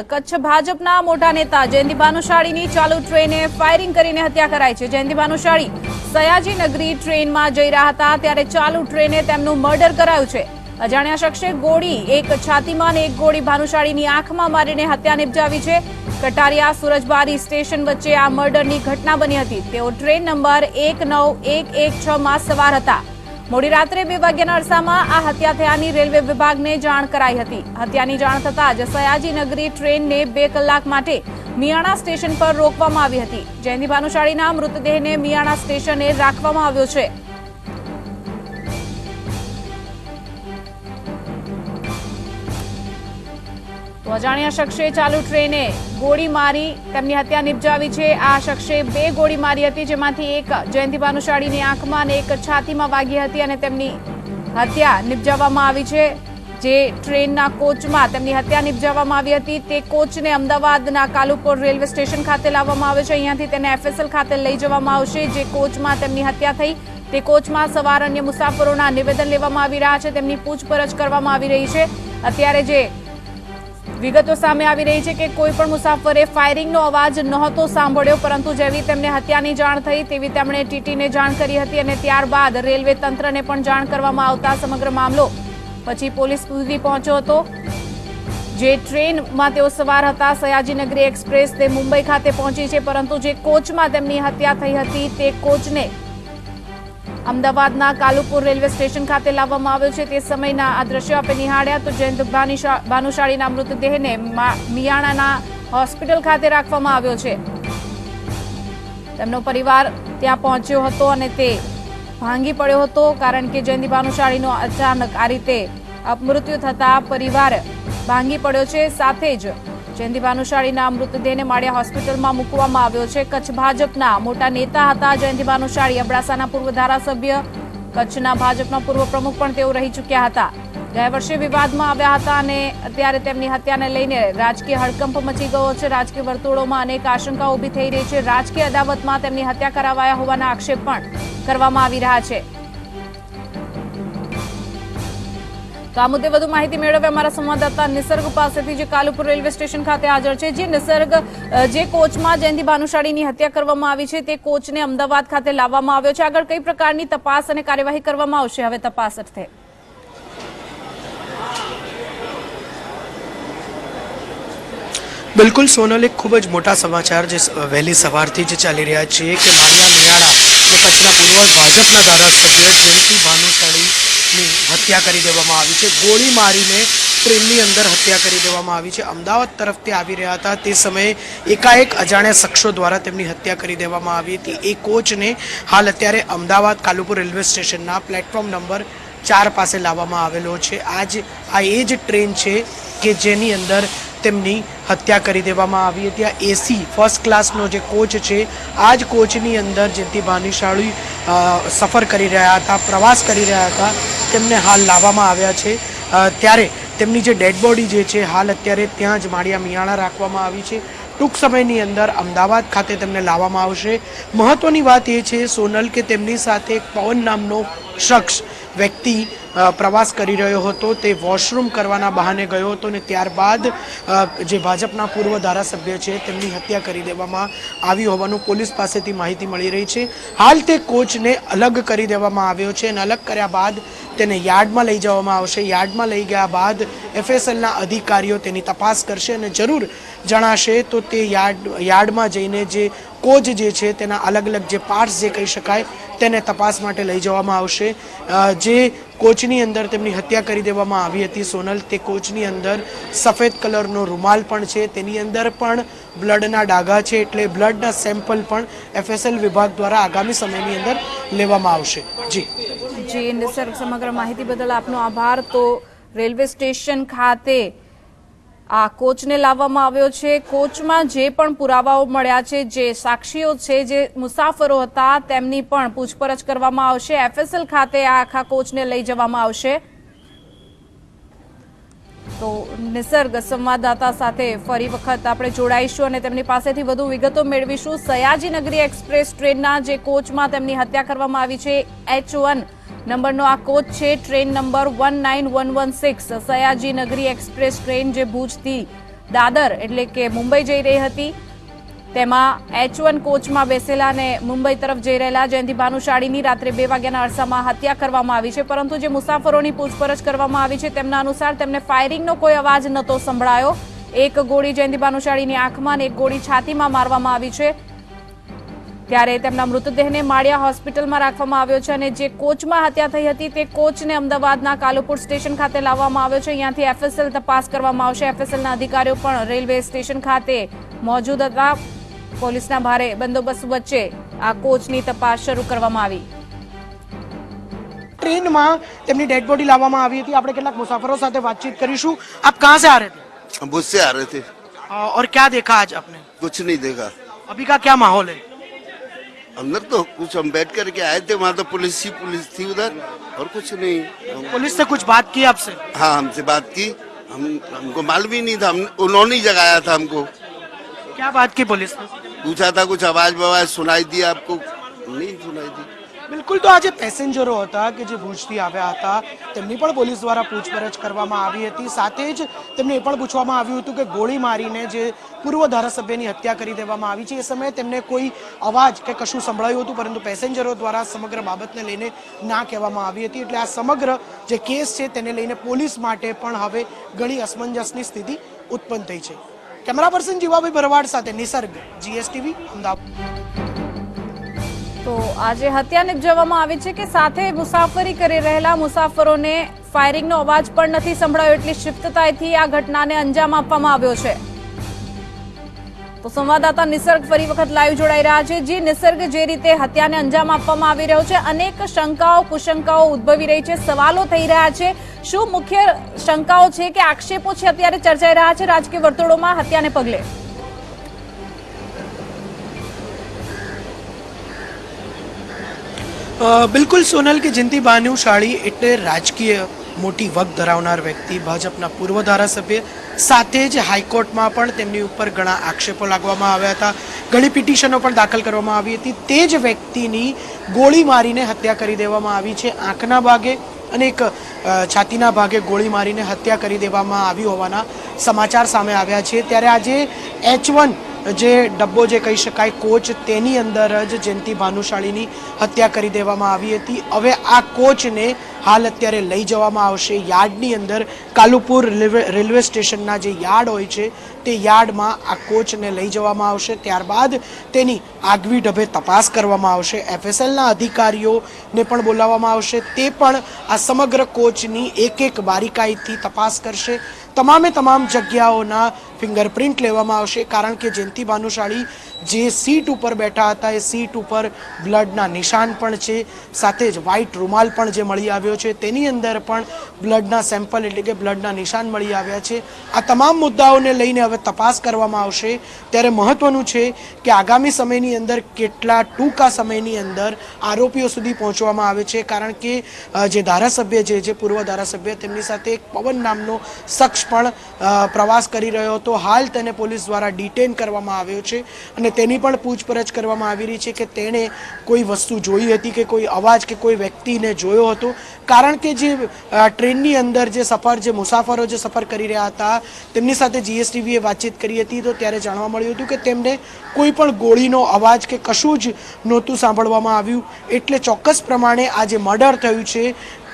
કચ્છ ભાજપના મોટા નેતા જયંતિ ભાનુશાળીની ચાલુ ટ્રેને ફાયરિંગ કરીને હત્યા કરાઈ છે. જયંતિ ભાનુશાળી સયાજી નગરી ટ્રેનમાં જઈ રહ્યા હતા ત્યારે ચાલુ ટ્રેને તેમનું મર્ડર કરાયું છે. અજાણ્યા શખ્સે ગોળી, એક છાતીમાં અને એક ગોળી ભાનુશાળીની આંખમાં મારીને હત્યા નિપજાવી છે. કટારિયા સુરજબારી સ્ટેશન વચ્ચે આ મર્ડરની ઘટના બની હતી. તેઓ ટ્રેન નંબર એક નવ એક એક છમાં સવાર હતા. મોડી રાત્રે બે વાગ્યાના અરસામાં આ હત્યા થયાની રેલવે વિભાગને જાણ કરાઈ હતી. હત્યાની જાણ થતાં જ સયાજી નગરી ટ્રેનને બે કલાક માટે મિયાણા સ્ટેશન પર રોકવામાં આવી હતી. જયંતિ ભાનુશાળીના મૃતદેહને મિયાણા સ્ટેશને રાખવામાં આવ્યો છે. તો અજાણ્યા શખ્સે ચાલુ ટ્રેને ગોળી મારી, તેમની હત્યા નિપજાવી છે. આ શખ્સે બે ગોળી મારી હતી, જેમાંથી એક જયંતિ ભાનુશાળીની આંખમાં અને એક છાતીમાં વાગી હતી અને તેમની હત્યા નિપજાવવામાં આવી છે. જે ટ્રેનના કોચમાં તેમની હત્યા નિપજાવવામાં આવી હતી, તે કોચને અમદાવાદના કાલુપુર રેલવે સ્ટેશન ખાતે લાવવામાં આવે છે. અહીંયાથી તેને એફએસએલ ખાતે લઈ જવામાં આવશે, જે કોચમાં તેમની હત્યા થઈ. તે કોચમાં સવાર અન્ય મુસાફરોના નિવેદન લેવામાં આવી રહ્યા છે. તેમની પૂછપરછ કરવામાં આવી રહી છે. અત્યારે જે વિગતો સામે આવી રહી છે કે કોઈ પણ મુસાફરે ફાયરિંગનો અવાજ નહોતો સાંભળ્યો, પરંતુ જેવી તેમને હત્યાની જાણ થઈ તેવી તેમણે ટીટીને જાણ કરી હતી અને ત્યારબાદ રેલવે તંત્રને પણ જાણ કરવામાં આવતા સમગ્ર મામલો પછી પોલીસ સુધી પહોંચ્યો હતો. જે ટ્રેનમાં તેઓ સવાર હતા, સયાજીનગરી એક્સપ્રેસ તે મુંબઈ ખાતે પહોંચી છે, પરંતુ જે કોચમાં તેમની હત્યા થઈ હતી તે કોચને અમદાવાદના કાલુપુર રેલવે સ્ટેશન ખાતે લાવવામાં આવ્યો છે. તે સમયના આ દ્રશ્યો આપણે નિહાળ્યા તો જયંત ભાનુશા- ભાનુશાળીના મૃતદેહને મિયાણાના હોસ્પિટલ ખાતે રાખવામાં આવ્યો છે. તેમનો પરિવાર ત્યાં પહોંચ્યો હતો અને તે ભાંગી પડ્યો હતો કારણ કે જયંતિ ભાનુશાળીનો અચાનક આ રીતે અપમૃત્યુ થતા પરિવાર ભાંગી પડ્યો છે. સાથે જ જયંતિ ભાનુશાળીના મૃતદેહને માળિયા હોસ્પિટલમાં મૂકવામાં આવ્યો છે. કચ્છ ભાજપના મોટા નેતા હતા જયંતિ ભાનુશાળી. અબડાસાના પૂર્વ ધારાસભ્ય, કચ્છના ભાજપના પૂર્વ પ્રમુખ પણ તેઓ રહી ચૂક્યા હતા. ગયા વર્ષે વિવાદમાં આવ્યા હતા અને અત્યારે તેમની હત્યાને લઈને રાજકીય હડકંપ મચી ગયો છે. રાજકીય વર્તુળોમાં અનેક આશંકા ઊભી થઈ રહી છે. રાજકીય અદાવતમાં તેમની હત્યા કરાવાયા હોવાના આક્ષેપ પણ કરવામાં આવી રહ્યા છે. તો આ મુદ્દે વધુ માહિતી મેળવવા અમારા સંવાદદાતા નિસર્ગ પાસેથી જે કાલુપુર રેલવે સ્ટેશન ખાતે હાજર છે, જે નિસર્ગ જે કોચમાં જયંતિ ભાનુશાળીની હત્યા કરવામાં આવી છે, તે કોચને અમદાવાદ ખાતે લાવવામાં આવ્યો છે. આગળ કઈ પ્રકારની તપાસ અને કાર્યવાહી કરવામાં આવશે? હવે તપાસ અર્થે. બિલકુલ, સોનલ, એક ખૂબ જ મોટા સમાચાર જે વહેલી સવારથી જ ચાલી રહ્યા છે કે માળિયા નિયાળા, જે કચ્છના પૂર્વ ભાજપના ધારાસભ્ય જયંતિ ભાનુશાળીની હત્યા કરી દેવામાં આવી છે. ગોળી મારીને ટ્રેનની અંદર હત્યા કરી દેવામાં આવી છે. અમદાવાદ તરફથી આવી રહ્યા હતા. તે સમયે એકાએક અજાણ્યા શખ્સો દ્વારા તેમની હત્યા કરી દેવામાં આવી હતી. એ કોચને હાલ અત્યારે અમદાવાદ કાલુપુર રેલવે સ્ટેશનના પ્લેટફોર્મ નંબર ચાર પાસે લાવવામાં આવેલો છે. આજ આ એ જ ટ્રેન છે કે જેની અંદર તેમની હત્યા કરી દેવામાં આવી હતી. આ એસી ફર્સ્ટ ક્લાસનો જે કોચ છે, આ જ કોચની અંદર જેથી ભાનુશાળી સફર કરી રહ્યા હતા, પ્રવાસ કરી રહ્યા હતા, તેમને હાલ લાવવામાં આવ્યા છે. ત્યારે તેમની જે ડેડ બોડી જે છે, હાલ અત્યારે ત્યાં જ માળિયા મિયાણા રાખવામાં આવી છે. ટૂંક સમયની અંદર અમદાવાદ ખાતે તેમને લાવવામાં આવશે. મહત્વની વાત એ છે, સોનલ, કે તેમની સાથે પવન નામનો શખ્સ વ્યક્તિ પ્રવાસ કરી રહ્યો હતો, તે વોશરૂમ કરવાના બહાને ગયો હતો અને ત્યારબાદ જે ભાજપના પૂર્વ ધારાસભ્ય છે, તેમની હત્યા કરી દેવામાં આવી હોવાનું પોલીસ પાસેથી માહિતી મળી રહી છે. હાલ તે કોચને અલગ કરી દેવામાં આવ્યો છે અને અલગ કર્યા બાદ તેને યાર્ડમાં લઈ જવામાં આવશે. યાર્ડમાં લઈ ગયા બાદ એફએસએલના અધિકારીઓ તેની તપાસ કરશે અને જરૂર જણાશે તો તે યાર્ડ, યાર્ડમાં જઈને જે કોચ જે છે તેના અલગ અલગ જે પાર્ટ્સ જે કહી શકાય, તેને તપાસ માટે લઈ જવામાં આવશે. જે કોચની અંદર તેમની હત્યા કરી દેવામાં આવી હતી સોનલ, તે કોચની અંદર સફેદ કલરનો રૂમાલ પણ છે, તેની અંદર પણ બ્લડના ડાઘા છે, એટલે બ્લડના સેમ્પલ પણ એફએસએલ વિભાગ દ્વારા આગામી સમયની અંદર લેવામાં આવશે. જી. જી સર સમગ્ર માહિતી બદલ આપનો આભાર. તો રેલવે સ્ટેશન ખાતે આ કોચને લાવવામાં આવ્યો છે. કોચમાં જે પણ પુરાવાઓ મળ્યા છે, જે સાક્ષીઓ છે, જે મુસાફરો હતા, તેમની પણ પૂછપરછ કરવામાં આવશે. એફએસએલ ખાતે આ આખા કોચને લઈ જવામાં આવશે. તો નિસર્ગ સંવાદદાતા સાથે ફરી વખત આપણે જોડાઈશું અને તેમની પાસેથી વધુ વિગતો મેળવીશું. સયાજીનગરી એક્સપ્રેસ ટ્રેનના જે કોચમાં તેમની હત્યા કરવામાં આવી છે, એચ વન નંબરનો આ કોચ છે, train number one nine one one six Sayaji Nagari express train જે ભુજથી દાદર એટલે કે મુંબઈ જઈ રહી હતી. તેમાં એચ વન કોચમાં બેસેલા અને મુંબઈ તરફ જઈ રહેલા જયંતિ ભાનુશાળીની રાત્રે બે વાગ્યાના અરસામાં હત્યા કરવામાં આવી છે. પરંતુ જે મુસાફરોની પૂછપરછ કરવામાં આવી છે, તેમના અનુસાર તેમને ફાયરિંગનો કોઈ અવાજ નહોતો સંભળાયો. એક ગોળી જયંતિ ભાનુશાળીની આંખમાં અને એક ગોળી છાતીમાં મારવામાં આવી છે. ત્યારે તેમના મૃતદેહને માળિયા હોસ્પિટલમાં રાખવામાં આવ્યો છે અને જે કોચમાં હત્યા થઈ હતી તે કોચને અમદાવાદના કાલુપુર સ્ટેશન ખાતે લાવવામાં આવ્યો છે અહીંયાથી એફએસએલ તપાસ કરવામાં આવશે એફએસએલના અધિકારીઓ પણ રેલવે સ્ટેશન ખાતે મોજૂદ હતા પોલીસના ભારે બંદોબસ્ત વચ્ચે આ કોચની તપાસ શરૂ કરવામાં આવી ટ્રેનમાં તેમની ડેડ બોડી લાવવામાં આવી હતી આપણે કેટલાક મુસાફરો સાથે વાતચીત કરીશું આપ કહાં से आ रहे थे हम उससे आ रहे थे अ, और क्या देखा आज आपने कुछ नहीं देखा अभी का क्या माहौल है अंदर तो कुछ हम बैठ करके आए थे वहाँ तो पुलिस ही पुलिस थी उधर और कुछ नहीं। पुलिस से कुछ बात की आपसे? हाँ हमसे बात की। हम हमको मालूम ही नहीं था हम उन्होंने ही जगाया था हमको। क्या बात की पुलिस ने? पूछा था कुछ आवाज़ बवाज सुनाई दी आपको? नहीं सुनाई दी। બિલકુલ તો આજે પેસેન્જરો હતા કે જે ભુજથી આવ્યા હતા, તેમની પણ પોલીસ દ્વારા પૂછપરછ કરવામાં આવી હતી. સાથે જ તેમને એ પણ પૂછવામાં આવ્યું હતું કે ગોળી મારીને જે પૂર્વ ધારાસભ્યની હત્યા કરી દેવામાં આવી છે, એ સમયે તેમને કોઈ અવાજ કે કશું સંભળાયું હતું, પરંતુ પેસેન્જરો દ્વારા સમગ્ર બાબતને લઈને ના કહેવામાં આવી હતી. એટલે આ સમગ્ર જે કેસ છે તેને લઈને પોલીસ માટે પણ હવે ઘણી અસમંજસની સ્થિતિ ઉત્પન્ન થઈ છે. કેમેરા પર્સન જીવાભાઈ ભરવાડ સાથે નિસર્ગ, જીએસટીવી, અમદાવાદ. તો આજે હત્યાને જવામાં આવી છે કે સાથે મુસાફરી કરી રહેલા મુસાફરોને ફાયરિંગનો અવાજ પણ નથી સંભળાયો એટલી શિફ્ટતાથી આ ઘટનાને અંજામ આપવામાં આવ્યો છે. તો સંવાદદાતા નિસર્ગ ફરી વખત લાઈવ જોડાઈ રહ્યા છે, જે નિસર્ગ જે રીતે હત્યાને અંજામ આપવામાં આવી રહ્યો છે, અનેક શંકાઓ, કુશંકાઓ ઉદ્ભવી રહી છે, સવાલો થઈ રહ્યા છે. શું મુખ્ય શંકાઓ છે કે આક્ષેપો છે, અત્યારે ચર્ચાઈ રહ્યા છે. રાજકીય વર્તુળોમાં હત્યાને પગલે બિલકુલ સોનલ કે જયંતિ બાનુશાળી એટલે રાજકીય મોટી વગ ધરાવનાર વ્યક્તિ, ભાજપના પૂર્વ ધારાસભ્ય, સાથે જ હાઈકોર્ટમાં પણ તેમની ઉપર ઘણા આક્ષેપો લાગવામાં આવ્યા હતા. ઘણી પિટિશનો પણ દાખલ કરવામાં આવી હતી. તે જ વ્યક્તિની ગોળી મારીને હત્યા કરી દેવામાં આવી છે. આંખના ભાગે અને એક છાતીના ભાગે ગોળી મારીને હત્યા કરી દેવામાં આવી હોવાના સમાચાર સામે આવ્યા છે. ત્યારે આજે એચ વન જે ડબ્બો જે કહી શકાય, કોચ તેની અંદર જ જયંતિ ભાનુશાળીની હત્યા કરી દેવામાં આવી હતી. હવે આ કોચને હાલ અત્યારે લઈ જવામાં આવશે. યાર્ડની અંદર કાલુપુર રેલવે સ્ટેશનના જે યાર્ડ હોય છે, તે યાર્ડમાં આ કોચને લઈ જવામાં આવશે. ત્યારબાદ તેની આગવી ઢબે તપાસ કરવામાં આવશે. એફએસએલના અધિકારીઓને પણ બોલાવવામાં આવશે. તે પણ આ સમગ્ર કોચની એક એક બારીકાઈથી તપાસ કરશે. તમામે તમામ જગ્યાઓના ફિંગરપ્રિન્ટ લેવામાં આવશે, કારણ કે જયંતિ ભાનુશાળી જે સીટ ઉપર બેઠા હતા, એ સીટ ઉપર બ્લડના નિશાન પણ છે. સાથે જ વ્હાઇટ રૂમાલ પણ જે મળી આવ્યો છે. તેની અંદર પણ બ્લડના સેમ્પલ એટલે કે બ્લડના નિશાન મળી આવ્યા છે. આ તમામ મુદ્દાઓને લઈને હવે તપાસ કરવામાં આવશે. ત્યારે મહત્વનું છે કે આગામી સમયની અંદર કેટલા ટૂંકા સમયની અંદર આરોપીઓ સુધી પહોંચવામાં આવે છે. કારણ કે જે ધારાસભ્ય છે, જે પૂર્વ ધારાસભ્ય, તેમની સાથે એક પવન નામનો શખ્સ પણ પ્રવાસ કરી રહ્યો હતો. હાલ તેને પોલીસ દ્વારા ડિટેન કરવામાં આવ્યો છે અને તેની પણ પૂછપરછ કરવામાં આવી રહી છે કે તેણે કોઈ વસ્તુ જોઈ હતી કે કોઈ અવાજ કે કોઈ વ્યક્તિને જોયો હતો. કારણ કે જે ટ્રેનની અંદર જે સફર, જે મુસાફરો જે સફર કરી રહ્યા હતા, તેમની સાથે જીએસટીવીએ વાતચીત કરી હતી તો ત્યારે જાણવા મળ્યું હતું કે તેમને કોઈ પણ ગોળીનો અવાજ કે કશું જ નહોતું સાંભળવામાં આવ્યું. એટલે ચોક્કસ પ્રમાણે આ જે મર્ડર થયું છે.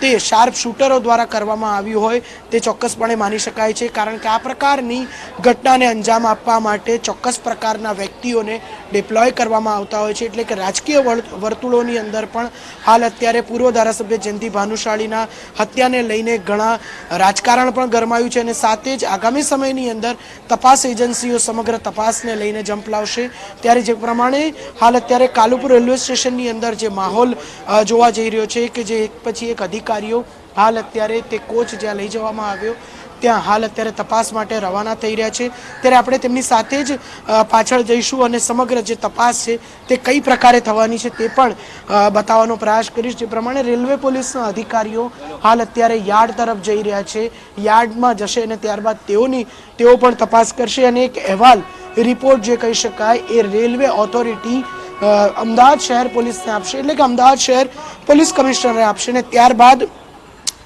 તે શાર્પ શૂટરો દ્વારા કરવામાં આવ્યું હોય તે ચોક્કસપણે માની શકાય છે, કારણ કે આ પ્રકારની ઘટનાને અંજામ આપવા માટે ચોક્કસ પ્રકારના વ્યક્તિઓને ડિપ્લોય કરવામાં આવતા હોય છે. એટલે કે રાજકીય વર્તુળોની અંદર પણ હાલ અત્યારે પૂર્વ ધારાસભ્ય જયંતિ ભાનુશાળીના હત્યાને લઈને ઘણા રાજકારણ પણ ગરમાયું છે અને સાથે જ આગામી સમયની અંદર તપાસ એજન્સીઓ સમગ્ર તપાસને લઈને જંપ લાવશે. ત્યારે જે પ્રમાણે હાલ અત્યારે કાલુપુર રેલવે સ્ટેશનની અંદર જે માહોલ જોવા જઈ રહ્યો છે કે જે એક પછી એક અધિકારીઓ હાલ અત્યારે તે કોચ જ્યાં લઈ જવામાં આવ્યો, ત્યાં હાલ અત્યારે તપાસ માટે રવાના થઈ રહ્યા છે. ત્યારે આપણે તેમની સાથે જ પાછળ જઈશું અને સમગ્ર જે તપાસ છે તે કઈ પ્રકારે થવાની છે તે પણ બતાવવાનો પ્રયાસ કરીશ. જે પ્રમાણે રેલવે પોલીસના અધિકારીઓ હાલ અત્યારે યાર્ડ તરફ જઈ રહ્યા છે. યાર્ડમાં જશે અને ત્યારબાદ તેઓની, તેઓ પણ તપાસ કરશે. અને એક અહેવાલ રિપોર્ટ જે કહી શકાય, એ રેલવે ઓથોરિટી અમદાવાદ શહેર પોલીસને આપશે. એટલે કે અમદાવાદ શહેર પોલીસ કમિશનરે આપશે ને ત્યારબાદ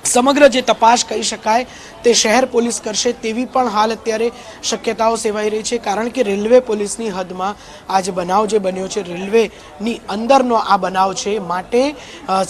સમગ્ર જે તપાસ કહી શકાય તે શહેર પોલીસ કરશે તેવી પણ હાલ અત્યારે શક્યતાઓ સેવાઈ રહી છે. કારણ કે રેલવે પોલીસની હદમાં આ જે બનાવ જે બન્યો છે, રેલવેની અંદરનો આ બનાવ છે માટે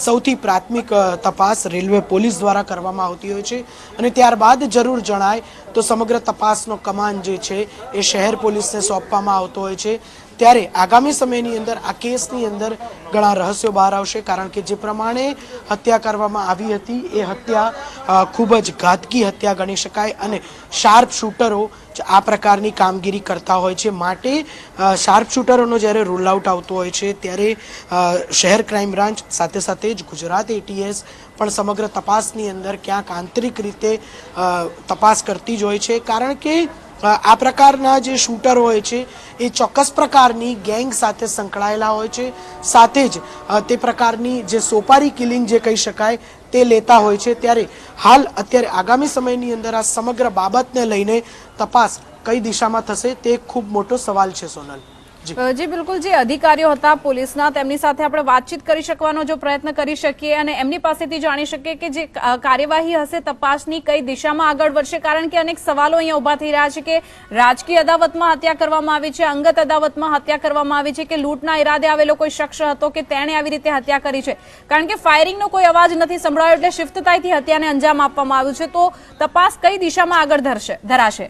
સૌથી પ્રાથમિક તપાસ રેલવે પોલીસ દ્વારા કરવામાં આવતી હોય છે. અને ત્યારબાદ જરૂર જણાય તો સમગ્ર તપાસનો કમાન જે છે એ શહેર પોલીસને સોંપવામાં આવતો હોય છે. ત્યારે આગામી સમયની અંદર આ કેસની અંદર ઘણા રહસ્યો બહાર આવશે. કારણ કે જે પ્રમાણે હત્યા કરવામાં આવી હતી, એ હત્યા ખૂબ જ ઘાતકી હત્યા ગણી શકાય અને શાર્પ શૂટરો આ પ્રકારની કામગીરી કરતા હોય છે. માટે શાર્પ શૂટરોનો જ્યારે રોલ આઉટ આવતો હોય છે, ત્યારે શહેર ક્રાઇમ બ્રાન્ચ સાથે સાથે જ ગુજરાત એટીએસ પણ સમગ્ર તપાસની અંદર ક્યાંક આંતરિક રીતે તપાસ કરતી જ હોય છે. કારણ કે આ પ્રકારના જે શૂટર હોય છે, એ ચોક્કસ પ્રકારની ગેંગ સાથે સંકળાયેલા હોય છે. સાથે જ તે પ્રકારની જે સોપારી કિલિંગ જે કહી શકાય, તે લેતા હોય છે. ત્યારે હાલ અત્યારે આગામી સમયની અંદર આ સમગ્ર બાબતને લઈને તપાસ કઈ દિશામાં થશે, તે ખૂબ મોટો સવાલ છે સોનલ. જી. બિલકુલ. જે અધિકારીઓ હતા પોલીસના, તેમની સાથે આપણે વાતચીત કરી શકવાનો જો પ્રયત્ન કરી શકીએ અને એમની પાસેથી જાણી શકીએ કે જે કાર્યવાહી હશે તપાસની કઈ દિશામાં આગળ વધશે. કારણ કે અનેક સવાલો અહીંયા ઊભા થઈ રહ્યા છે કે રાજકીય અદાવતમાં હત્યા કરવામાં આવી છે, અંગત અદાવતમાં હત્યા કરવામાં આવી છે, કે લૂંટના ઈરાદે આવેલો કોઈ શખ્સ હતો કે તેણે આવી રીતે હત્યા કરી છે. કારણ કે ફાયરિંગનો કોઈ અવાજ નથી સંભળાયો એટલે શિફ્તતાઈથી હત્યાને અંજામ આપવામાં આવ્યું છે. તો તપાસ કઈ દિશામાં આગળ ધરશે, ધરાશે?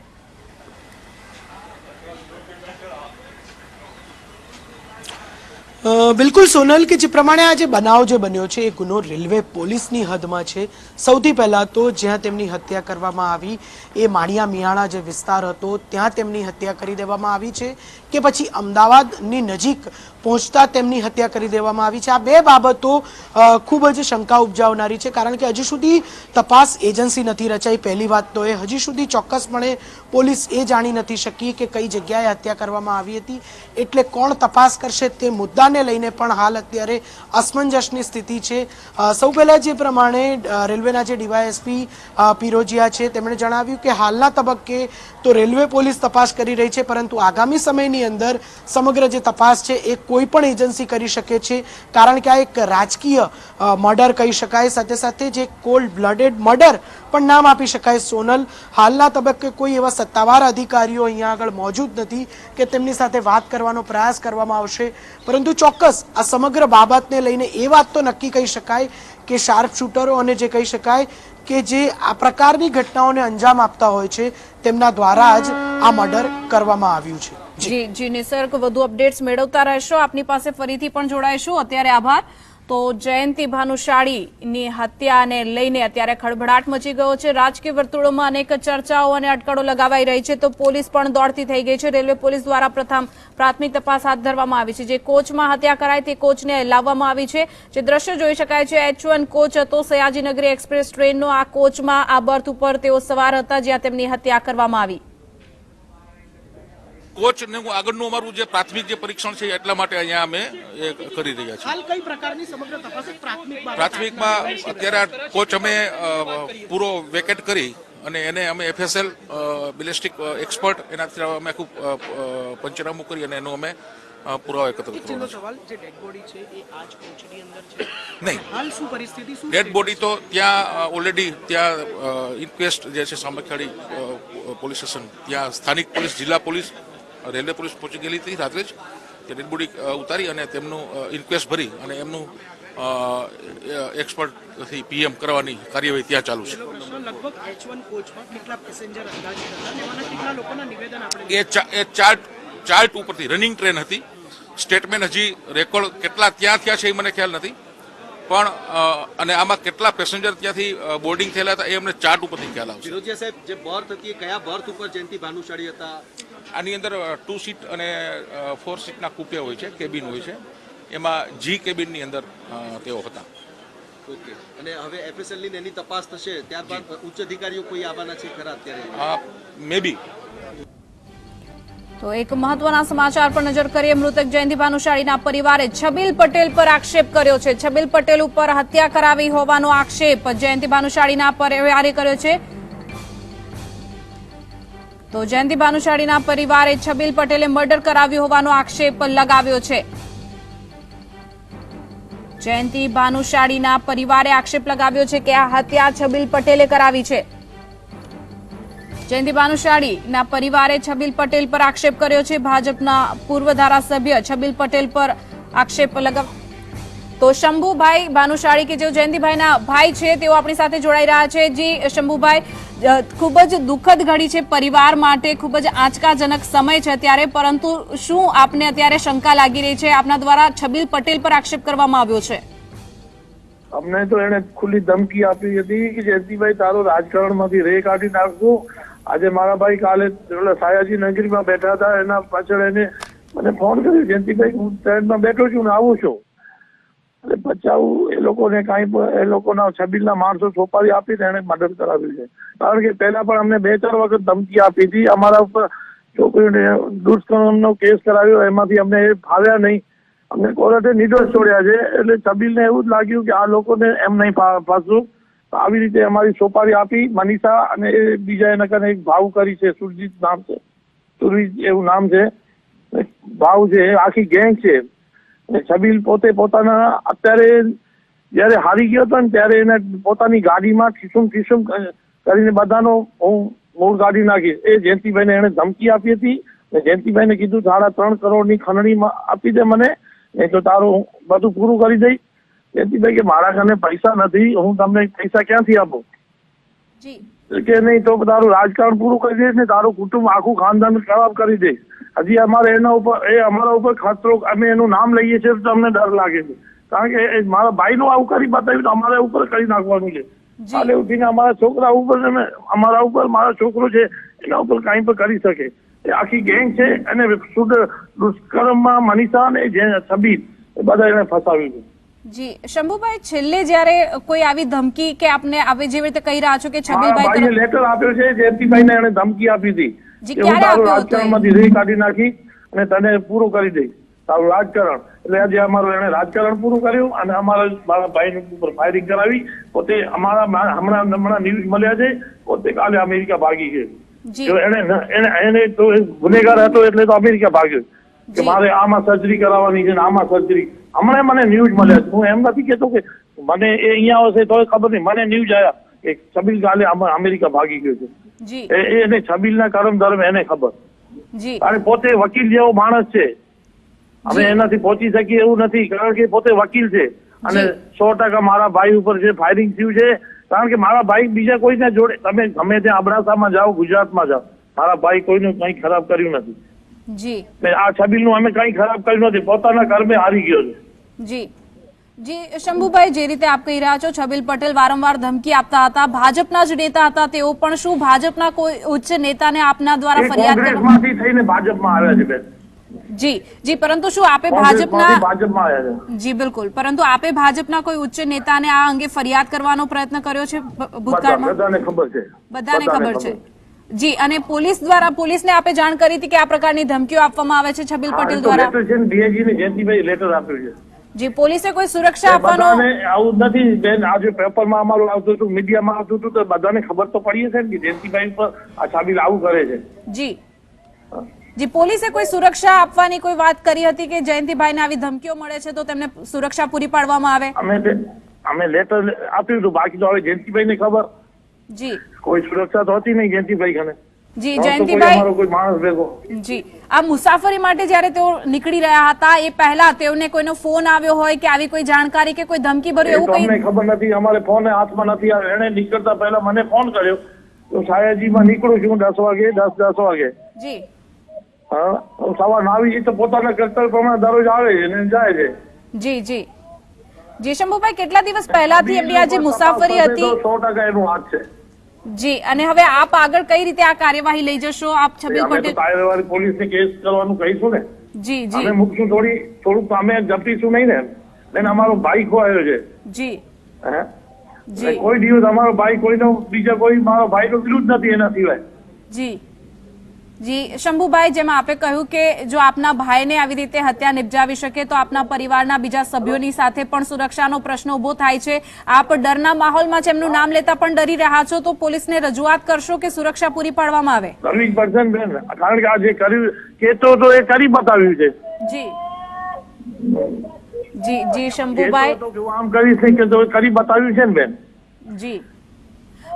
બિલકુલ સોનલ, કે જે પ્રમાણે આ જે બનાવ જે બન્યો છે, એ ગુનો રેલવે પોલીસની હદમાં છે. સૌથી પહેલા તો જ્યાં તેમની હત્યા કરવામાં આવી, એ માળિયા મિયાણા જે વિસ્તાર હતો, ત્યાં તેમની હત્યા કરી દેવામાં આવી છે, કે પછી અમદાવાદની નજીક પહોંચતા તેમની હત્યા કરી દેવામાં આવી છે. આ બે બાબતો ખૂબ જ શંકા ઉપજાવનારી છે, કારણ કે હજી સુધી તપાસ એજન્સી નથી રચાઈ. પહેલી વાત તો એ, હજી સુધી ચોક્કસપણે પોલીસ એ જાણી નથી શકી કે કઈ જગ્યાએ હત્યા કરવામાં આવી હતી. એટલે કોણ તપાસ કરશે તે મુદ્દાને લઈને પણ હાલ અત્યારે અસમંજસની સ્થિતિ છે. સૌ પહેલાં જે પ્રમાણે રેલવેના જે ડીવાયએસપી પિરોજિયા છે, તેમણે જણાવ્યું કે હાલના તબક્કે તો રેલવે પોલીસ તપાસ કરી રહી છે, પરંતુ આગામી સમયની અંદર સમગ્ર જે તપાસ છે એ કોઈ પણ એજન્સી કરી શકે છે. કારણ કે આ એક રાજકીય મર્ડર કહી શકાય. સાથે સાથે જે કોલ્ડ બ્લડેડ મર્ડર પણ નામ આપી શકાય સોનલ. હાલના તબક્કે કોઈ એવા સત્તાવાર અધિકારીઓ અહીંયા આગળ મોજૂદ નથી કે તેમની સાથે વાત કરવાનો પ્રયાસ કરવામાં આવશે. પરંતુ ચોક્કસ આ સમગ્ર બાબતને લઈને એ વાત તો નક્કી કહી શકાય કે શાર્પ શૂટરો અને જે કહી શકાય કે જે આ પ્રકારની ઘટનાઓને અંજામ આપતા હોય છે, તેમના દ્વારા જ આ મર્ડર કરવામાં આવ્યું છે. જી. જી નિસર્ગ, વધુ અપડેટ્સ મેળવતા રહેશો. આપની પાસે ફરીથી પણ જોડાઈશું. અત્યારે આભાર. તો જયંતિ ભાનુશાળીની હત્યાને લઈને અત્યારે ખળભળાટ મચી ગયો છે. રાજકીય વર્તુળોમાં અનેક ચર્ચાઓ અને અટકળો લગાવાઈ રહી છે. તો પોલીસ પણ દોડતી થઈ ગઈ છે. રેલવે પોલીસ દ્વારા પ્રથમ પ્રાથમિક તપાસ હાથ ધરવામાં આવી છે. જે કોચમાં હત્યા કરાઈ તે કોચને લાવવામાં આવી છે. જે દ્રશ્ય જોઈ શકાય છે, એચ કોચ હતો સયાજીનગરી એક્સપ્રેસ ટ્રેનનો. આ કોચમાં આ બર્થ ઉપર તેઓ સવાર હતા જ્યાં તેમની હત્યા કરવામાં આવી. કોચ ને હું આગળનું અમારું જે પ્રાથમિક જે પરીક્ષણ છે એટલા માટે અહીંયા અમે એ કરી રહ્યા છીએ. હાલ કઈ પ્રકારની સમગ્ર તપાસ પ્રાથમિક પ્રાથમિકમાં અત્યારે કોચ અમે પૂરો વેકેટ કરી અને એને અમે એફએસએલ બિલેસ્ટિક એક્સપર્ટ એનાથી અમે ખૂબ પંચનામું કરી અને એનું અમે પુરાવા એકત્ર કરવાનો સવાલ જે ડેડ બોડી છે એ આજ કોચની અંદર છે? નહીં. હાલ શું પરિસ્થિતિ શું ડેડ બોડી તો ત્યાં ઓલરેડી ત્યાં ઇન્ક્વેસ્ટ જે છે સામખિયાળી પોલીસ સ્ટેશન ત્યાં સ્થાનિક પોલીસ જિલ્લા પોલીસ રેલવે પોલીસ પહોંચી ગયેલી હતી રાત્રે જ તે ડેડ બોડી ઉતારી અને તેમનું ઇન્ક્વેસ્ટ ભરી અને એમનું એક્સપર્ટથી પીએમ કરવાની કાર્યવાહી ત્યાં ચાલુ છે. એ ચાર્ટ ચાર્ટ ઉપરથી રનિંગ ટ્રેન હતી. સ્ટેટમેન્ટ હજી રેકોર્ડ કેટલા ત્યાં થયા છે એ મને ખ્યાલ નથી. પણ અને આમાં કેટલા પેસેન્જર ત્યાંથી બોર્ડિંગ થયેલા હતા એ અમને ચાર્ટ ઉપરથી ખ્યાલ આવશે. ફિરોજિયા સાહેબ જે બર્થ હતી એ કયા બર્થ ઉપર જયંતિ ભાનુશાળી હતા? આની અંદર ટુ સીટ અને ફોર સીટના કૂપે હોય છે કેબિન હોય છે. એમાં જી કેબિનની અંદર તેઓ હતા. ઓકે. અને હવે એફએસએલ એની તપાસ થશે ત્યારબાદ ઉચ્ચ અધિકારીઓ કોઈ આવવાના છે ખરા અત્યારે? મે બી તો એક મહત્વના સમાચાર પર નજર કરીએ. મૃતક જયંતિ ભાનુશાળીના પરિવારે છબીલ પટેલ પર આક્ષેપ કર્યો છે. છબીલ પટેલ ઉપર હત્યા કરાવી હોવાનો આક્ષેપ જયંતિ ભાનુશાળીના પરિવારે કર્યો છે. તો જયંતિ ભાનુશાળીના પરિવારે છબીલ પટેલે મર્ડર કરાવ્યું હોવાનો આક્ષેપ લગાવ્યો છે. જયંતિ ભાનુશાળીના પરિવારે આક્ષેપ લગાવ્યો છે કે આ હત્યા છબીલ પટેલે કરાવી છે. જયંતિ ભાનુશાળીના પરિવારે છબીલ પટેલ પર આક્ષેપ કર્યો છે. ભાજપના પૂર્વ ધારાસભ્ય છબીલ પટેલ પર આક્ષેપ લગાવ તો શંભુભાઈ ભાનુશાળી કે જેઓ જયંતિભાઈના ભાઈ છે, તેઓ આપણી સાથે જોડાઈ રહ્યા છે. જી, શંભુભાઈ ખૂબ જ દુઃખદ ઘડી છે પરિવાર માટે. ખૂબ જ આંચકાજનક સમય છે અત્યારે, પરંતુ શું આપને અત્યારે શંકા લાગી રહી છે? આપના દ્વારા છબીલ પટેલ પર આક્ષેપ કરવામાં આવ્યો છે. અમને તો એને ખુલ્લી ધમકી આપી હતી કે જયંતિભાઈ તારો રાજકારણમાંથી રે કાઢી નાખશું. આજે મારા ભાઈ કાલે સાયાજી નગરીમાં બેઠા હતા, એના પાછળ એને મને ફોન કર્યો, જયંતિભાઈ, હું ટ્રેનમાં બેઠો છું ને આવું છું. એટલે બચાવું એ લોકોને કાંઈ પણ, એ લોકોના છબીલના માણસો સોપારી આપીને એને મદદ કરાવી છે. કારણ કે પહેલા પણ અમને બે ચાર વખત ધમકી આપી હતી. અમારા ઉપર છોકરીને દુષ્કર્મનો કેસ કરાવ્યો, એમાંથી અમને એ ફાવ્યા નહીં. અમને કોર્ટે નિર્દોષ છોડ્યા છે. એટલે છબીલને એવું જ લાગ્યું કે આ લોકોને એમ નહીં ફાસવું. આવી રીતે અમારી સોપારી આપી, મનીષા અને એ બીજા એના કારણે એક ભાવ કરી છે, સુરજીત નામ છે. સુરજીત એવું નામ છે. ભાવ છે આખી ગેંગ છે. છબીલ પોતે પોતાના અત્યારે જયારે હારી ગયો હતો ને ત્યારે એને પોતાની ગાડીમાં ખીસુમ ખીસુમ કરીને બધાનો હું મૂળ ગાડી નાખીશ. એ જયંતિભાઈને એને ધમકી આપી હતી. ને જયંતિભાઈને કીધું, સાડા ત્રણ કરોડની ખંડણી મ- આપી દે મને એ તો તારું બધું પૂરું કરી દઈ જયંતિભાઈ કે મારા કને પૈસા નથી હું તમને પૈસા ક્યાંથી આપું? કે નહીં તો તારું રાજકારણ પૂરું કરી દઈશ ને તારું કુટુંબ આખું ખાનદાન ખરાબ કરી દઈશ. હજી અમારે એના ઉપર એ અમારા ઉપર ખતરો અમે એનું નામ લઈએ છીએ તો અમને ડર લાગે છે. કારણ કે મારા ભાઈનું આવું કરી બતાવ્યું તો અમારા ઉપર કરી નાખવાનું છે. કાલે ઉઠીને અમારા છોકરા ઉપર અમારા ઉપર મારો છોકરો છે એના ઉપર કાંઈ પણ કરી શકે. એ આખી ગેંગ છે અને શુદ્ધ દુષ્કર્મમાં મનીષા અને જે સબીર એ બધા એને ફસાવ્યું છે જી શંભુભાઈ છેલ્લે જ્યારે કોઈ આવી ધમકી કે આપને આવે જેવી રીતે કહી રહ્યા છો કે છબીલભાઈ લેટર આપ્યો છે જયંતિભાઈને એને ધમકી આપી હતી. કે હું તારું? રાજકારણમાંથી કાઢી નાખી અને તને પૂરું કરી દઈ તારું રાજકારણ. એટલે આજે અમારું એને રાજકારણ પૂરું કર્યું અને અમારા મારા ભાઈ ઉપર ફાયરિંગ કરાવી. પોતે અમારા હમણાં હમણાં ન્યૂઝ મળ્યા છે પોતે કાલે અમેરિકા ભાગી ગયો. એને એને એને તો ગુનેગાર હતો એટલે તો અમેરિકા ભાગ્યો. કે મારે આમાં સર્જરી કરાવવાની છે આમાં સર્જરી હમણાં મને ન્યૂઝ મળ્યા છે. હું એમ નથી કેતો કે મને એ અહીંયા આવશે તો ખબર નહીં. મને ન્યૂઝ આવ્યા કે છબીલ કાલે અમેરિકા ભાગી ગયો છે. એને છબીલ ના એને છબીલના કરમ ધર્મ એને ખબર. અને પોતે વકીલ જેવો માણસ છે. અમે એનાથી પહોંચી શકીએ એવું નથી કારણ કે પોતે વકીલ છે. અને સો ટકા મારા ભાઈ ઉપર જે ફાયરિંગ થયું છે કારણ કે મારા ભાઈ બીજા કોઈને જોડે તમે ગમે ત્યાં અબડાસામાં જાઓ ગુજરાતમાં જાઓ. મારા ભાઈ કોઈનું કંઈ ખરાબ કર્યું નથી. આ છબીલ આ છબીલનું અમે કંઈ ખરાબ કર્યું નથી. પોતાના કર્મે હારી ગયો છે. જી. જી શંભુભાઈ જે રીતે આપ કહી રહ્યા છો છબીલ પટેલ વારંવાર ધમકી આપતા હતા. ભાજપના જ નેતા હતા તેઓ પણ શું ભાજપના કોઈ ઉચ્ચ નેતાને આપના દ્વારા ફરિયાદ કોંગ્રેસમાંથી થઈને ભાજપમાં આવ્યા છે બેન. જી જી પરંતુ શું આપે ભાજપના ભાજપમાં આવ્યા છે. જી બિલકુલ. પરંતુ આપે ભાજપના કોઈ ઉચ્ચ નેતાને આ અંગે ફરિયાદ કરવાનો પ્રયત્ન કર્યો છે ભૂતકાળમાં? બધાને ખબર છે. બધાને ખબર છે. જી અને પોલીસ દ્વારા પોલીસને આપે જાણ કરી હતી કે આ પ્રકારની ધમકીઓ આપવામાં આવે છે છબીલ પટેલ દ્વારા. જયંતિભાઈ લેટર આપ્યું છે. જી પોલીસે કોઈ સુરક્ષા આપવાનો આવું નથી. બેન આજે પેપરમાં અમારું આવતું હતું મીડિયામાં આવતું હતું તો બધાને ખબર તો પડી છે કે જયંતિભાઈ પર આ સાબિલ આવું કરે છે. જી. જી પોલીસે કોઈ સુરક્ષા આપવાની કોઈ વાત કરી હતી કે જયંતિભાઈને આવી ધમકીઓ મળે છે તો તેમને સુરક્ષા પૂરી પાડવામાં આવે? અમે અમે લેટર આપ્યું હતું બાકી તો હવે જયંતિભાઈ ને ખબર. જી. કોઈ સુરક્ષા તો હતી નહીં જયંતિભાઈ કને જી જયંતિભાઈ. કોઈ માણસ ભેગો. જી આ મુસાફરી માટે જ્યારે તેઓ નીકળી રહ્યા હતા એ પહેલા તેઓને કોઈનો ફોન આવ્યો હોય કે આવી કોઈ જાણકારી કે કોઈ ધમકી ભર્યું એવું કઈ ખબર નથી અમારે ફોન હાથમાં નથી આવ્યો. એને નીકળતા પહેલા મને ફોન કર્યો. તો સાયાજીમાં નીકળું છું દસ વાગે દસ દસ વાગે. જી. હા સવાર આવી એ તો પોતાના કર્તવ્ય પ્રમાણે દરરોજ આવે છે અને જાય છે. જી જી. જી શંભુભાઈ કેટલા દિવસ પહેલાથી એમની આ જે મુસાફરી હતી? સો ટકા એનું હાથ છે. જી અને હવે આપ આગળ કઈ રીતે આ કાર્યવાહી લઈ જશો? આપ છબીલ પટેલ કાર્યવાહી પોલીસ ને કેસ કરવાનું કહીશું ને. જી અમે જી મૂકશું થોડી થોડુંક અમે જપીશું નહીં ને. બેન અમારો ભાઈ ખોવાયો છે. જી. હે? જી. કોઈ દિવસ અમારો ભાઈ કોઈનો બીજા કોઈ મારો ભાઈ નો વિરુદ્ધ નથી એના સિવાય. જી. જી શંભુભાઈ જેમ આપે કહ્યું કે જો આપના ભાઈને આવી રીતે હત્યા નિપજાવી શકે તો આપના પરિવારના બીજા સભ્યોની સાથે પણ સુરક્ષાનો પ્રશ્ન ઊભો થાય છે. આપ ડરના માહોલમાં છે એમનું નામ લેતા પણ ડરી રહ્યા છો તો પોલીસને રજૂઆત કરશો કે સુરક્ષા પૂરી પાડવામાં આવે? કરવી પડશે બેન કારણ કે આ જે કર્યું તો એ કરી બતાવ્યું છે. જી. જી જી શંભુભાઈ. આમ કરી છે કે તો કરી બતાવ્યું છે ને બેન? જી.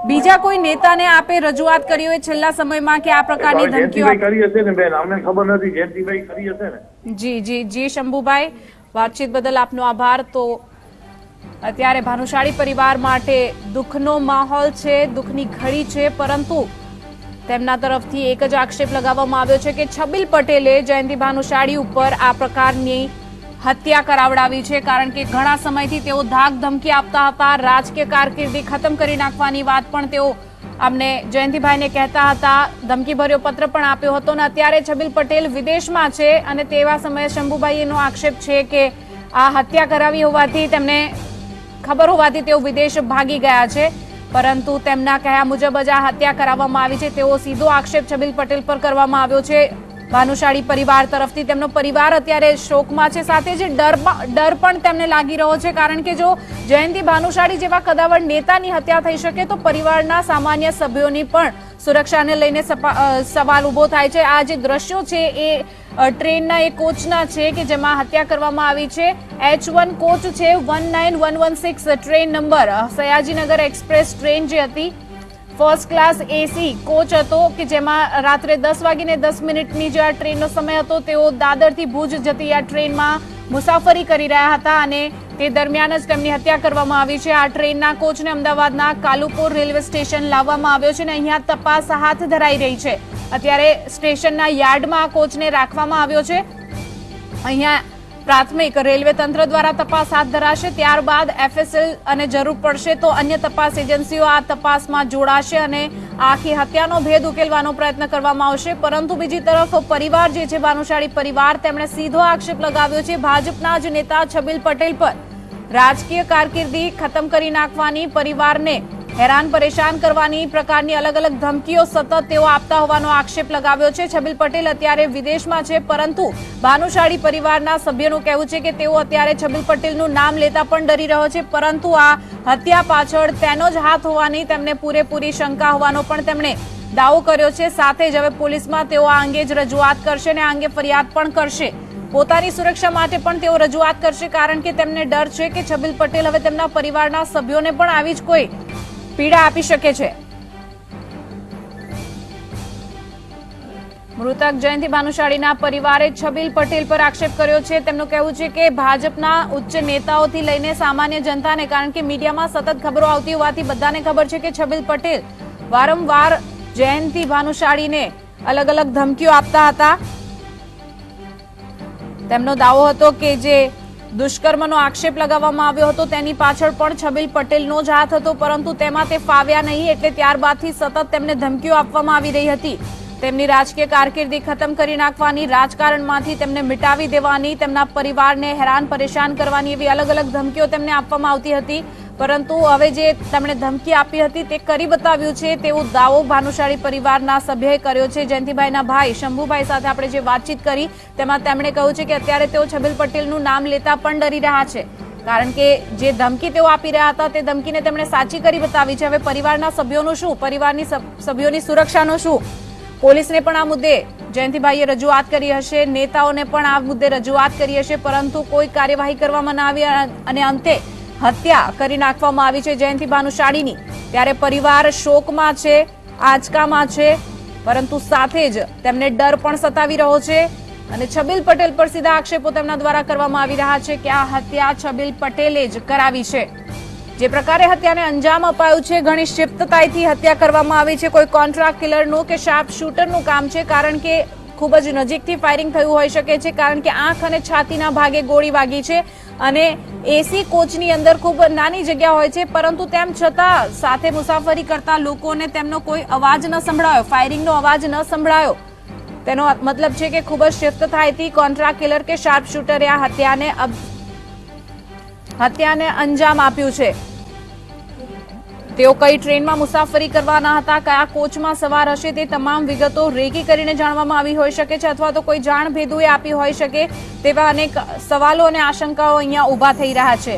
બીજા કોઈ નેતાને આપે રજૂઆત કરી હોય છેલ્લા સમયમાં કે આ પ્રકારની ધમકીઓ કરી હશે ને બેન? અમને ખબર નથી જયંતિભાઈ કરી હશે ને? જી જી જી શંભુભાઈ વાતચીત બદલ આપનો આભાર. તો અત્યારે ભાનુશાળી પરિવાર માટે દુઃખનો માહોલ છે દુઃખની ઘડી છે પરંતુ તેમના તરફથી એક જ આક્ષેપ લગાવવામાં આવ્યો છે કે છબીલ પટેલે જયંતિ ભાનુશાળી ઉપર આ પ્રકારની હત્યા કરાવડાવી છે કારણ કે ઘણા સમયથી તેઓ ધાક ધમકી આપતા હતા. રાજકીય કારકિર્દી ખતમ કરી નાખવાની વાત પણ તેઓ અમને જયંતિભાઈને કહેતા હતા. ધમકીભર્યો પત્ર પણ આપ્યો હતો અને અત્યારે છબીલ પટેલ વિદેશમાં છે અને તેવા સમયે શંભુભાઈનો આક્ષેપ છે કે આ હત્યા કરાવી હોવાથી તેમને ખબર હોવાથી તેઓ વિદેશ ભાગી ગયા છે. પરંતુ તેમના કહ્યા મુજબ જ આ હત્યા કરાવવામાં આવી છે. તેવો સીધો આક્ષેપ છબીલ પટેલ પર કરવામાં આવ્યો છે. ભાનુશાળી પરિવાર તરફથી તેમનો પરિવાર અત્યારે શોકમાં છે. સાથે જે ડર ડર પણ તેમને લાગી રહ્યો છે. કારણ કે જો જયંતિ ભાનુશાળી જેવા કદાવર નેતાની હત્યા થઈ શકે, તો પરિવારના સામાન્ય સભ્યોની પણ સુરક્ષાને લઈને સવાલ ઊભો થાય છે. આ જે દ્રશ્યો છે એ ટ્રેનના એ કોચના છે કે જેમાં હત્યા કરવામાં આવી છે. એચ વન કોચ છે, one nine one one six train number. Sayajinagar express train જે હતી ફર્સ્ટ ક્લાસ એસી કોચ હતો કે જેમાં રાત્રે દસ વાગીને દસ મિનિટની જે આ ટ્રેનનો સમય હતો, તેઓ દાદરથી ભુજ જતી આ ટ્રેનમાં મુસાફરી કરી રહ્યા હતા અને તે દરમિયાન જ તેમની હત્યા કરવામાં આવી છે. આ ટ્રેનના કોચને અમદાવાદના કાલુપુર રેલવે સ્ટેશન લાવવામાં આવ્યો છે અને અહીંયા તપાસ હાથ ધરાઈ રહી છે. અત્યારે સ્ટેશનના યાર્ડમાં આ કોચને રાખવામાં આવ્યો છે. અહીંયા પ્રાથમિક રેલવે તંત્ર દ્વારા તપાસ હાથ ધરાશે. ત્યારબાદ એફએસએલ અને જરૂર પડશે તો અન્ય તપાસ એજન્સીઓ આ તપાસમાં જોડાશે અને આખી હત્યાનો ભેદ ઉકેલવાનો પ્રયત્ન કરવામાં આવશે. પરંતુ બીજી તરફ પરિવાર જે છે, ભાનુશાળી પરિવાર, તેમણે સીધો આક્ષેપ લગાવ્યો છે. ભાજપના જ નેતા છબીલ પટેલ પર રાજકીય કારકિર્દી ખતમ કરી નાખવાની પરિવારને હેરાન પરેશાન કરવાની પ્રકારની અલગ અલગ ધમકીઓ સતત તેઓ આપતા હોવાનો આક્ષેપ લગાવ્યો છે. છબીલ પટેલ અત્યારે વિદેશમાં છે, પરંતુ ભાનુશાળી પરિવારના સભ્યોનું કહેવું છે કે તેઓ અત્યારે છબીલ પટેલનું નામ લેતા પણ ડરી રહ્યો છે, પરંતુ આ હત્યા પાછળ તેનો જ હાથ હોવાની તેમને પૂરેપૂરી શંકા હોવાનો પણ તેમણે દાવો કર્યો છે. સાથે જ હવે પોલીસમાં તેઓ આ અંગે જ રજૂઆત કરશે અને આ અંગે ફરિયાદ પણ કરશે. પોતાની સુરક્ષા માટે પણ તેઓ રજૂઆત કરશે, કારણ કે તેમને ડર છે કે છબીલ પટેલ હવે તેમના પરિવારના સભ્યોને પણ આવી જ કોઈ પીડા આપી શકે છે. મૃતક જયંતિ ભાનુશાળીના પરિવારે છબીલ પટેલ પર આક્ષેપ કર્યો છે. તેમનું કહેવું છે કે ભાજપના ઉચ્ચ નેતાઓથી લઈને સામાન્ય જનતાને, કારણ કે મીડિયામાં સતત ખબરો આવતી હોવાથી બધાને ખબર છે કે છબીલ પટેલ વારંવાર જયંતિ ભાનુશાળીને અલગ અલગ ધમકીઓ આપતા હતા. તેમનો દાવો હતો કે જે દુષ્કર્મનો આક્ષેપ લગાવવામાં આવ્યો હતો. તેની પાછળ પણ છબીલ પટેલનો જ હાથ હતો, પરંતુ તેમાં તે ફાવ્યા નહીં એટલે ત્યારબાદથી સતત તેમને ધમકીઓ આપવામાં આવી રહી હતી. તેમની રાજકીય કારકિર્દી ખતમ કરી નાખવાની રાજકારણમાંથી તેમને મિટાવી દેવાની, તેમના પરિવારને હેરાન પરેશાન કરવાની એવી અલગ અલગ ધમકીઓ તેમને આપવામાં આવતી હતી. પરંતુ હવે જે તેમણે ધમકી આપી હતી તે કરી બતાવ્યું છે તેવો દાવો ભાનુશાળી પરિવારના સભ્યએ કર્યો છે. જયંતિભાઈના ભાઈ શંભુભાઈ સાથે આપણે જે વાતચીત કરી તેમાં તેમણે કહ્યું છે કે અત્યારે તેઓ છબીલ પટેલનું નામ લેતા પણ ડરી રહ્યા છે. કારણ કે જે ધમકી તેઓ આપી રહ્યા હતા તે ધમકીને તેમણે સાચી કરી બતાવી છે. હવે પરિવારના સભ્યોનું શું? પરિવારની સભ- સભ્યોની સુરક્ષાનું શું? પોલીસને પણ આ મુદ્દે જયંતિભાઈએ રજૂઆત કરી હશે. નેતાઓને પણ આ મુદ્દે રજૂઆત કરી હશે. પરંતુ કોઈ કાર્યવાહી કરવામાં ના આવી અને અંતે હત્યા કરી નાખવામાં આવી છે જયંતિ ભાનુશાળીની ત્યારે પરિવાર શોકમાં છે, આંચકામાં છે, પરંતુ સાથે જ તેમને ડર પણ સતાવી રહ્યો છે. અને છબીલ પટેલ પર સીધા આક્ષેપો તેમના દ્વારા કરવામાં આવી રહ્યા છે કે આ હત્યા છબીલ પટેલે જ કરાવી છે. જે પ્રકારે હત્યાને અંજામ અપાયું છે, ઘણી ક્ષિપ્તતાથી હત્યા કરવામાં આવી છે. કોઈ કોન્ટ્રાક્ટ કિલરનું કે શાર્પ શૂટરનું કામ છે, કારણ કે ખૂબ જ નજીકથી ફાયરિંગ થયું હોઈ શકે છે, કારણ કે આંખ અને છાતીના ભાગે ગોળી વાગી છે અને એસી કોચની અંદર ખૂબ નાની જગ્યા હોય છે, પરંતુ તેમ છતાં સાથે મુસાફરી કરતા લોકોને તેમનો કોઈ અવાજ ન સંભળાયો ફાયરિંગનો અવાજ ન સંભળાયો. તેનો મતલબ છે કે ખૂબ જ શિફ્તતાથી કોન્ટ્રાક્ટ કિલર કે શાર્પ શૂટરે આ હત્યાને હત્યાને અંજામ આપ્યું છે. તેઓ કઈ ટ્રેનમાં મુસાફરી કરવાના હતા, કયા કોચમાં સવાર હશે તે તમામ વિગતો રેકી કરીને જાણવામાં આવી હોઈ શકે છે અથવા તો કોઈ જાણ ભેદુએ આપી હોઈ શકે તેવા અનેક સવાલો અને આશંકાઓ અહીંયા ઊભા થઈ રહ્યા છે.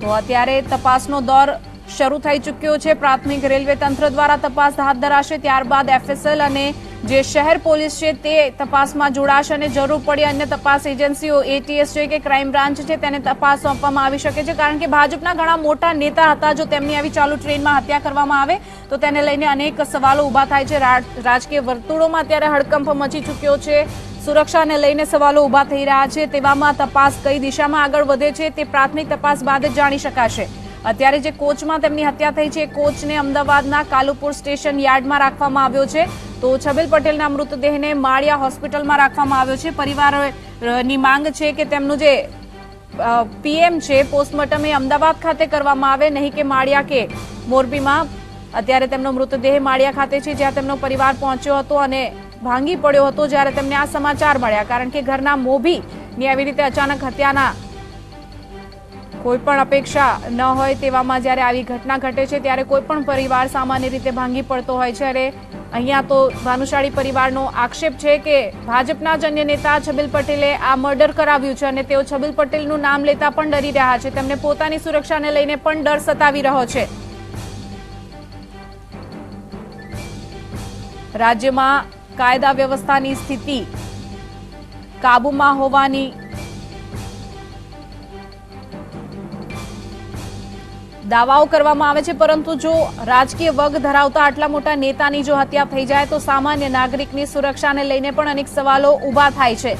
તો અત્યારે તપાસનો દોર શરૂ થઈ ચૂક્યો છે. પ્રાથમિક રેલવે તંત્ર દ્વારા તપાસ હાથ ધરાશે. ત્યારબાદ એફએસએલ અને જે શહેર પોલીસ છે તે તપાસમાં જોડાશે અને જરૂર પડી અન્ય તપાસ એજન્સીઓ, એટીએસ છે કે ક્રાઇમ બ્રાન્ચ છે તેને તપાસ સોંપવામાં આવી શકે છે. કારણ કે ભાજપના ઘણા મોટા નેતા હતા જો તેમની આવી ચાલુ ટ્રેનમાં હત્યા કરવામાં આવે, તો તેને લઈને અનેક સવાલો ઊભા થાય છે. રાજકીય વર્તુળોમાં અત્યારે હડકંપ મચી ચૂક્યો છે. સુરક્ષાને લઈને સવાલો ઊભા થઈ રહ્યા છે. તેવામાં તપાસ કઈ દિશામાં આગળ વધે છે તે પ્રાથમિક તપાસ બાદ જ જાણી શકાશે. અત્યારે જે કોચમાં તેમની હત્યા થઈ છે, એ કોચને અમદાવાદના કાલુપુર સ્ટેશન યાર્ડમાં રાખવામાં આવ્યો છે. તો છબીલ પટેલના મૃતદેહને માળિયા હોસ્પિટલમાં રાખવામાં આવ્યો છે. પરિવારની માંગ છે કે તેમનું જે પીએમ છે, પોસ્ટમોર્ટમ એ અમદાવાદ ખાતે કરવામાં આવે, નહીં કે માળિયા કે મોરબીમાં. અત્યારે તેમનો મૃતદેહ માળિયા ખાતે છે, જ્યાં તેમનો પરિવાર પહોંચ્યો હતો અને ભાંગી પડ્યો હતો, જ્યારે તેમને આ સમાચાર મળ્યા. કારણ કે ઘરના મોભીની આવી રીતે અચાનક હત્યાના કોઈ પણ અપેક્ષા ન હોય તેવામાં જ્યારે આવી ઘટના ઘટે છે, ત્યારે કોઈ પણ પરિવાર સામાન્ય રીતે ભાંગી પડતો હોય છે. અને અહીંયા તો ભાનુશાળી પરિવારનો આક્ષેપ છે કે ભાજપના જ અન્ય નેતા છબીલ પટેલે આ મર્ડર કરાવ્યું છે અને તેઓ છબીલ પટેલનું નામ લેતા પણ ડરી રહ્યા છે. તેમને પોતાની સુરક્ષાને લઈને પણ ડર સતાવી રહ્યો છે. રાજ્યમાં કાયદા વ્યવસ્થાની સ્થિતિ કાબુમાં હોવાની દાવાઓ કરવામાં આવે છે, પરંતુ જો રાજકીય વગ ધરાવતા આટલા મોટા નેતાની જો હત્યા થઈ જાય, તો સામાન્ય નાગરિકની સુરક્ષાને લઈને પણ અનેક સવાલો ઊભા થાય છે.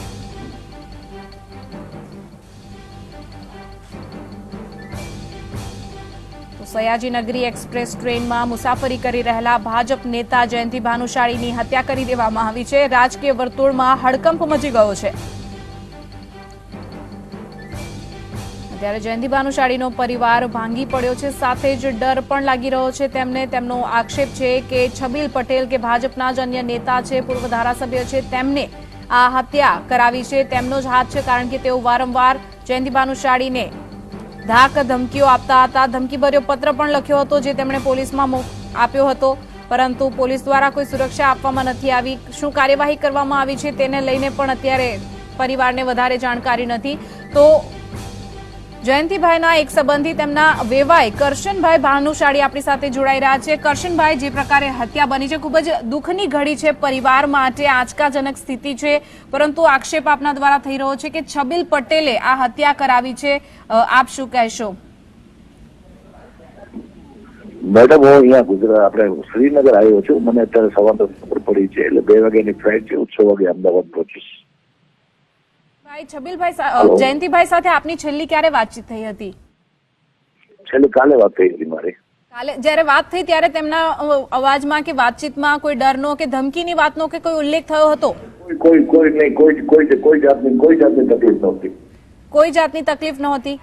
સયાજીનગરી એક્સપ્રેસ ટ્રેનમાં મુસાફરી કરી રહેલા ભાજપ નેતા જયંતિ ભાનુશાળીની હત્યા કરી દેવામાં આવી છે. રાજકીય વર્તુળમાં હડકંપ મચી ગયો છે. ત્યારે જયંતિ ભાનુશાળીનો પરિવાર ભાંગી પડ્યો છે. સાથે જ ડર પણ લાગી રહ્યો છે. તેમને તેમનો આક્ષેપ છે કે છબીલ પટેલ, કે ભાજપના જ અન્ય નેતા છે, પૂર્વ ધારાસભ્ય છે, તેમને આ હત્યા કરાવી છે. તેમનો જ હાથ છે, કારણ કે તેઓ વારંવાર જયંતિ ભાનુશાળીને ધાક ધમકીઓ આપતા હતા. ધમકીભર્યો પત્ર પણ લખ્યો હતો, જે તેમણે પોલીસમાં આપ્યો હતો. પરંતુ પોલીસ દ્વારા કોઈ સુરક્ષા આપવામાં નથી આવી. શું કાર્યવાહી કરવામાં આવી છે, તેને લઈને પણ અત્યારે પરિવારને વધારે જાણકારી નથી. તો જયંતિભાઈના એક સંબંધી તેમના વેવાય કરશનભાઈ ભાનુશાળી આપણી સાથે જોડાઈ રહ્યા છે. કરશનભાઈ, જે પ્રકારે હત્યા બની છે, ખૂબ જ દુઃખની ઘડી છે પરિવાર માટે, આંચકાજનક સ્થિતિ છે. પરંતુ આક્ષેપ આપના દ્વારા થઈ રહ્યો છે કે છબીલ પટેલે આ હત્યા કરાવી છે. આપ શું કહેશો? મેડમ, હું અહીંયા ગુજરાત, આપણે શ્રીનગર આવ્યો છું. મને અત્યારે સવારે ખબર પડી છે, એટલે બે વાગ્યાની ફ્લાઇટ છે હું છ વાગે અમદાવાદ પહોંચીશ. ભાઈ છબીલભાઈ. જયંતિભાઈ સાથે આપની છેલ્લી ક્યારે વાતચીત થઈ હતી? છેલ્લે કાલે વાત થઈ હતી મારી. કાલે જ્યારે વાત થઈ ત્યારે તેમના અવાજમાં કે વાતચીતમાં કોઈ ડરનો કે ધમકીની વાતનો કે કોઈ ઉલ્લેખ થયો હતો? કોઈ કોઈ કોઈ નહીં કોઈ કોઈ કોઈ જાતની કોઈ જાતની તકલીફ નહોતી. કોઈ જાતની તકલીફ નહોતી?